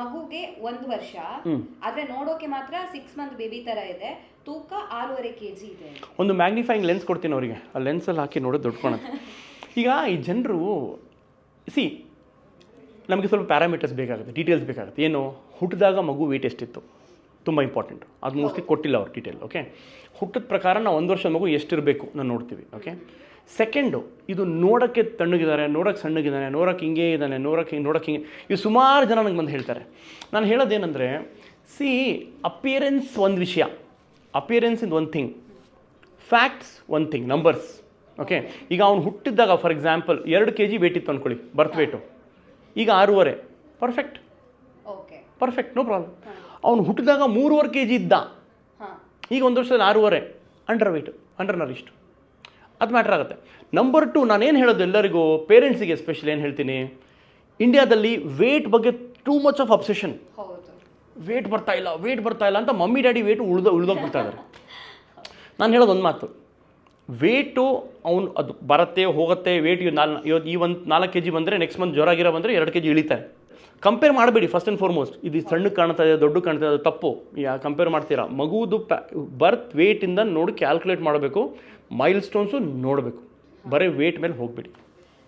ಮಗುಗೆ ಒಂದು ವರ್ಷ. ಆದ್ರೆ ನೋಡೋಕೆ ಮಾತ್ರ ಸಿಕ್ಸ್ ಮಂತ್ ಬೇಬಿ ತರ ಇದೆ. ತೂಕ ಆರೂವರೆ ಕೆಜಿ ಇದೆ ಒಂದು ಮ್ಯಾಗ್ನಿಫೈಯಿಂಗ್ ಲೆನ್ಸ್ ಕೊಡ್ತೀನಿ ಅವರಿಗೆ. ಆ ಲೆನ್ಸ್ ಅಲ್ಲಿ ಹಾಕಿ ನೋಡೋದು ದೊಡ್ಡ ಕಾಣುತ್ತೆ ಈಗ ಈ ಜನರು ಸಿ ನಮಗೆ ಸ್ವಲ್ಪ ಪ್ಯಾರಾಮೀಟರ್ಸ್ ಬೇಕಾಗುತ್ತೆ ಡೀಟೇಲ್ಸ್ ಬೇಕಾಗುತ್ತೆ. ಏನು ಹುಟ್ಟಿದಾಗ ಮಗು ವೇಟ್ ಎಷ್ಟಿತ್ತು? ತುಂಬ ಇಂಪಾರ್ಟೆಂಟ್ ಅದು ಮೋಸ್ಟ್ಲಿ ಕೊಟ್ಟಿಲ್ಲ ಅವ್ರು ಡೀಟೇಲ್ ಓಕೆ ಹುಟ್ಟಿದ ಪ್ರಕಾರ ನಾವು ಒಂದು ವರ್ಷದ ಮಗು ಎಷ್ಟಿರಬೇಕು ನಾನು ನೋಡ್ತೀವಿ ಓಕೆ ಸೆಕೆಂಡು ಇದು ನೋಡೋಕ್ಕೆ ತಣ್ಣಗಿದ್ದಾರೆ ನೋಡೋಕ್ಕೆ ಸಣ್ಣಗಿದ್ದಾನೆ ನೋಡೋಕ್ಕೆ ಹಿಂಗೆ ಇದ್ದಾನೆ ನೋಡೋಕ್ಕೆ ಹಿಂಗೆ ನೋಡೋಕ್ಕೆ ಹಿಂಗೆ. ಇದು ಸುಮಾರು ಜನ ನನಗೆ ಬಂದು ಹೇಳ್ತಾರೆ. ನಾನು ಹೇಳೋದೇನೆಂದರೆ ಸಿ ಅಪಿಯರೆನ್ಸ್ ಒಂದು ವಿಷಯ. ಅಪಿಯರೆನ್ಸ್ ಇನ್ ಒಂದು thing facts one thing numbers okay ಈಗ ಅವ್ನು ಹುಟ್ಟಿದ್ದಾಗ ಫಾರ್ ಎಕ್ಸಾಂಪಲ್ ಎರಡು ಕೆ ಜಿ ವೇಟ್ ಇತ್ತು ಅಂದ್ಕೊಳ್ಳಿ ಬರ್ತ್ ವೇಟು ಈಗ ಆರೂವರೆ. Perfect okay perfect no problem ಅವ್ನು ಹುಟ್ಟಿದಾಗ ಮೂರುವರೆ ಕೆ ಜಿ ಇದ್ದ ಈಗ ಒಂದು ವರ್ಷದಲ್ಲಿ ಆರೂವರೆ. ಅಂಡರ್ ವೆಯ್ಟ್ ಅಂಡರ್ ನರಿಷ್ಟು ಅದು ಮ್ಯಾಟ್ರ್ ಆಗುತ್ತೆ. ನಂಬರ್ ಟು ನಾನೇನು ಹೇಳೋದು ಎಲ್ಲರಿಗೂ ಪೇರೆಂಟ್ಸಿಗೆ ಸ್ಪೆಷಲ್ ಏನು ಹೇಳ್ತೀನಿ? ಇಂಡಿಯಾದಲ್ಲಿ ವೇಟ್ ಬಗ್ಗೆ too much of obsession weight ಬರ್ತಾ ಇಲ್ಲ ವೇಟ್ ಬರ್ತಾ ಇಲ್ಲ ಅಂತ ಮಮ್ಮಿ ಡ್ಯಾಡಿ ವೇಟ್ ಉಳ್ದ ಉಳ್ದೋಗ್ಬಿಡ್ತಾ ಇದ್ದಾರೆ ನಾನು ಹೇಳೋದು ಒಂದು ಮಾತು. ವೇಟು ಅವ್ನು ಅದು ಬರುತ್ತೆ ಹೋಗುತ್ತೆ ವೇಟ್ ನಾಲ್ ಇವತ್ತು ಈ ಒಂದು ನಾಲ್ಕು ಕೆ ಜಿ ಬಂದರೆ ನೆಕ್ಸ್ಟ್ ಮಂತ್ ಜ್ವರ ಗಿರ ಬಂದರೆ ಎರಡು ಕೆ ಜಿ ಇಳಿತಾರೆ. ಕಂಪೇರ್ ಮಾಡಬೇಡಿ ಫಸ್ಟ್ ಆ್ಯಂಡ್ ಫಾರ್ಮೋಸ್ಟ್ ಇದು ಸಣ್ಣಕ್ಕೆ ಕಾಣ್ತಾ ಇದೆ ದೊಡ್ಡ ಕಾಣ್ತಾ ಇದೆ ಅದು ತಪ್ಪು. ಯಾ ಕಂಪೇರ್ ಮಾಡ್ತೀರಾ? ಮಗುವುದು ಪ್ಯಾ ಬರ್ತ್ ವೇಟಿಂದ ನೋಡಿ ಕ್ಯಾಲ್ಕುಲೇಟ್ ಮಾಡಬೇಕು. ಮೈಲ್ ಸ್ಟೋನ್ಸು ನೋಡಬೇಕು. ಬರೀ ವೇಟ್ ಮೇಲೆ ಹೋಗಬೇಡಿ.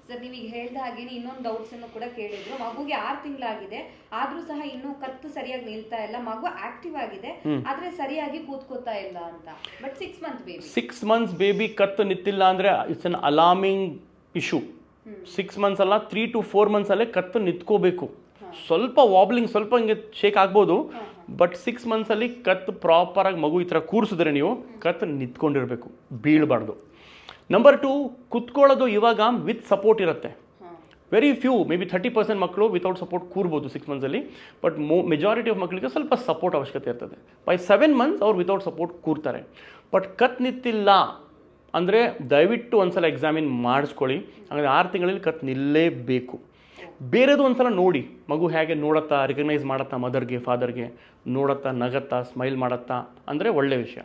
ಸರ್ ನೀವೀಗ ಹೇಳ್ದ ಹಾಗೆ ಇನ್ನೊಂದು ಡೌಟ್ಸ್ ಅನ್ನು ಕೂಡ ಕೇಳಿದ್ರು. ಮಗುಗೆ ಆರು ತಿಂಗಳಾಗಿದೆ. ಆದ್ರೂ ಸಹ ಇನ್ನೂ ಕತ್ತು ಸರಿಯಾಗಿ ನಿಲ್ತಾ ಇಲ್ಲ. ಮಗು ಆಕ್ಟಿವ್ ಆಗಿದೆ. ಆದ್ರೆ ಸರಿಯಾಗಿ ಕೂತ್ಕೋತಾ ಇಲ್ಲ ಅಂತ. But six month baby six months baby ಕತ್ತು ನಿಂತಿಲ್ಲ ಅಂದ್ರೆ it's an alarming issue six months ಅಲ್ಲ ತ್ರೀ ಟು ಫೋರ್ ಮಂತ್ಸಲ್ಲೇ ಕತ್ತು ನಿಂತ್ಕೋಬೇಕು. ಸ್ವಲ್ಪ ವಾಬ್ಲಿಂಗ್ ಸ್ವಲ್ಪ ಹಿಂಗೆ ಶೇಕ್ ಆಗ್ಬೋದು. ಬಟ್ ಸಿಕ್ಸ್ ಮಂತ್ಸಲ್ಲಿ ಕತ್ತು ಪ್ರಾಪರಾಗಿ ಮಗು ಈ ಥರ ಕೂರಿಸಿದ್ರೆ ನೀವು ಕತ್ ನಿಂತ್ಕೊಂಡಿರಬೇಕು ಬೀಳಬಾರ್ದು. ನಂಬರ್ ಟು ಕುತ್ಕೊಳ್ಳೋದು ಇವಾಗ ವಿತ್ ಸಪೋರ್ಟ್ ಇರುತ್ತೆ. Very few maybe thirty percent ಮಕ್ಕಳು ವಿತೌಟ್ ಸಪೋರ್ಟ್ ಕೂರ್ಬೋದು ಸಿಕ್ಸ್ ಮಂತ್ಸಲ್ಲಿ ಬಟ್ ಮೋ ಮೆಜಾರಿಟಿ ಆಫ್ ಮಕ್ಕಳಿಗೆ ಸ್ವಲ್ಪ ಸಪೋರ್ಟ್ ಅವಶ್ಯಕತೆ ಇರ್ತದೆ. ಬೈ ಸೆವೆನ್ ಮಂತ್ಸ್ ಅವ್ರು ವಿತೌಟ್ ಸಪೋರ್ಟ್ ಕೂರ್ತಾರೆ. ಬಟ್ ಕತ್ ನಿಂತಿಲ್ಲ ಅಂದರೆ ದಯವಿಟ್ಟು ಒಂದ್ಸಲ ಎಕ್ಸಾಮಿನ್ ಮಾಡಿಸ್ಕೊಳ್ಳಿ. ಹಾಗಾದ್ರೆ ಆರು ತಿಂಗಳಲ್ಲಿ ಕತ್ ನಿಲ್ಲೇಬೇಕು. ಬೇರೆದು ಒಂದ್ಸಲ ನೋಡಿ. ಮಗು ಹೇಗೆ ನೋಡತ್ತಾ ರಿಕಗ್ನೈಸ್ ಮಾಡತ್ತಾ ಮದರ್ಗೆ ಫಾದರ್ಗೆ ನೋಡತ್ತಾ, ನಗತ್ತಾ ಸ್ಮೈಲ್ ಮಾಡತ್ತಾ, ಅಂದರೆ ಒಳ್ಳೆ ವಿಷಯ.